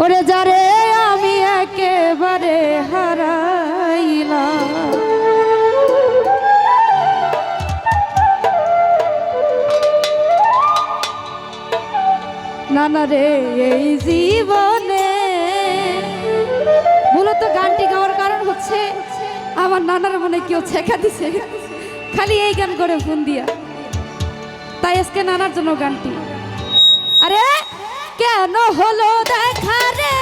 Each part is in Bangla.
ওরে যারে আমি একেবারে হারাইলাম। নানা রে, এই জীবনে মূলত গানটি গাওয়ার কারণ হচ্ছে আমার নানার মনে কেউ ছেঁকা দিছে। খালি এই গান করে ফোন দিয়া। তাই আজকে নানার জন্য গানটি। আরে কেন হলো দেখা রে?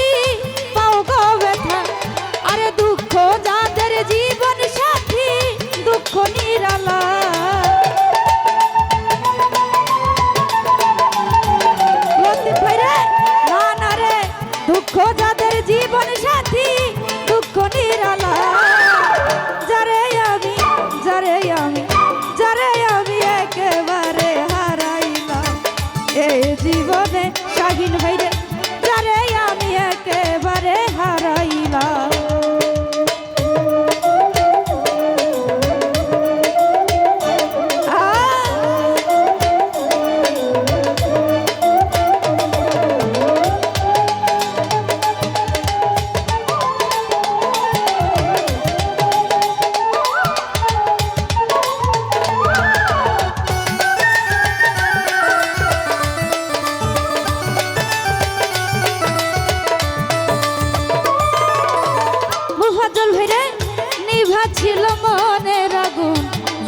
ছিল মনের আগুন।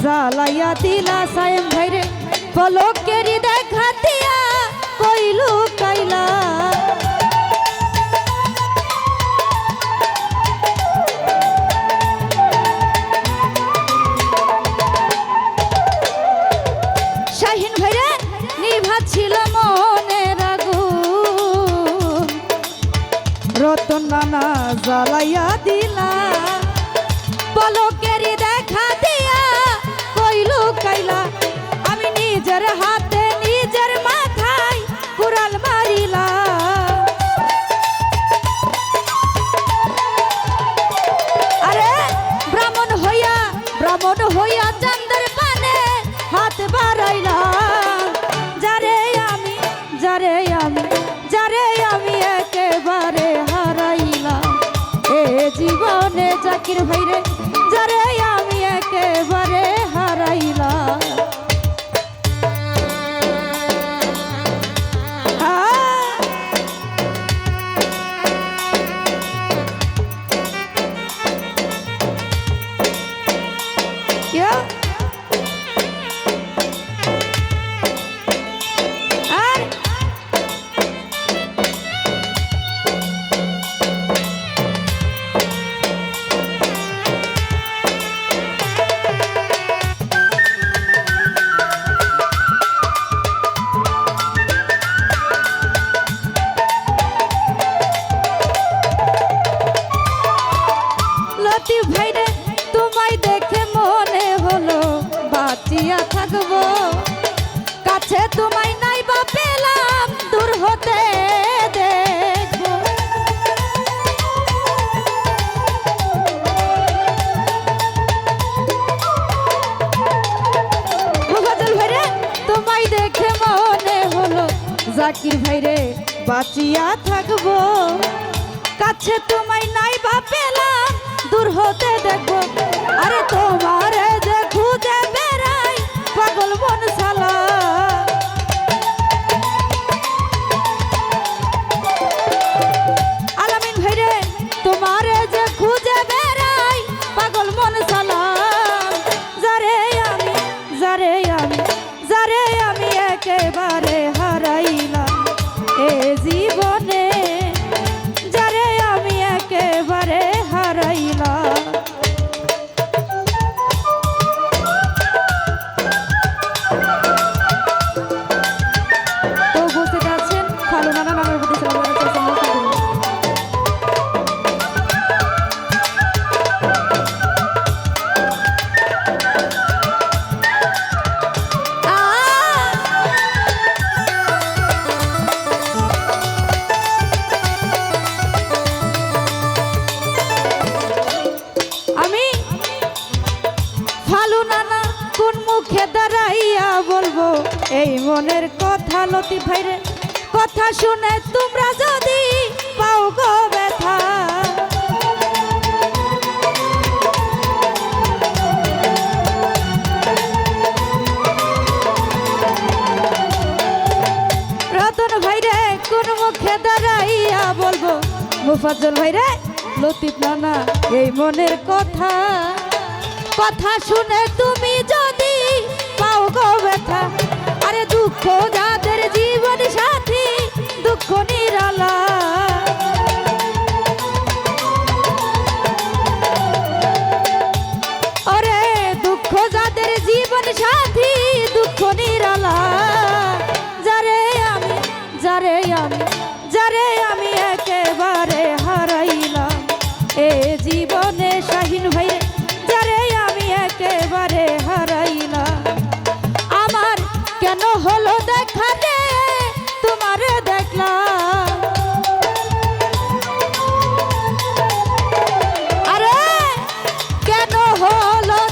জ্বালাইয়া দিলা সায়েম ভাইরে, পলকেরি দেখা দিয়া কইলু কাইলা। শাহিন ভাইরে রতন নানা জ্বালাইয়া দিলা জাকির ভাইরে যারে জাকির ভাইরে বাঁচিয়া থাকব। কাছে তোমায় নাই বা পেলাম, দূর হতে দেখব আরে তোমারে যে খুঁজে বেড়াই পাগল মন সালা এই মনের কথা লতি ভাইরে, কথা শুনে তোমরা যদি পাও গো ব্যথা। রতন ভাইরে, কোন মুখে দাঁড়াইয়া বলব, মুফাজ্জল ভাইরে, লতিফ নানা, এই মনের কথা। কথা শুনে তুমি যদি পাও গো ব্যথা আরে দুঃখ যাদের জীবন সাথী দুঃখ নিরালা কেন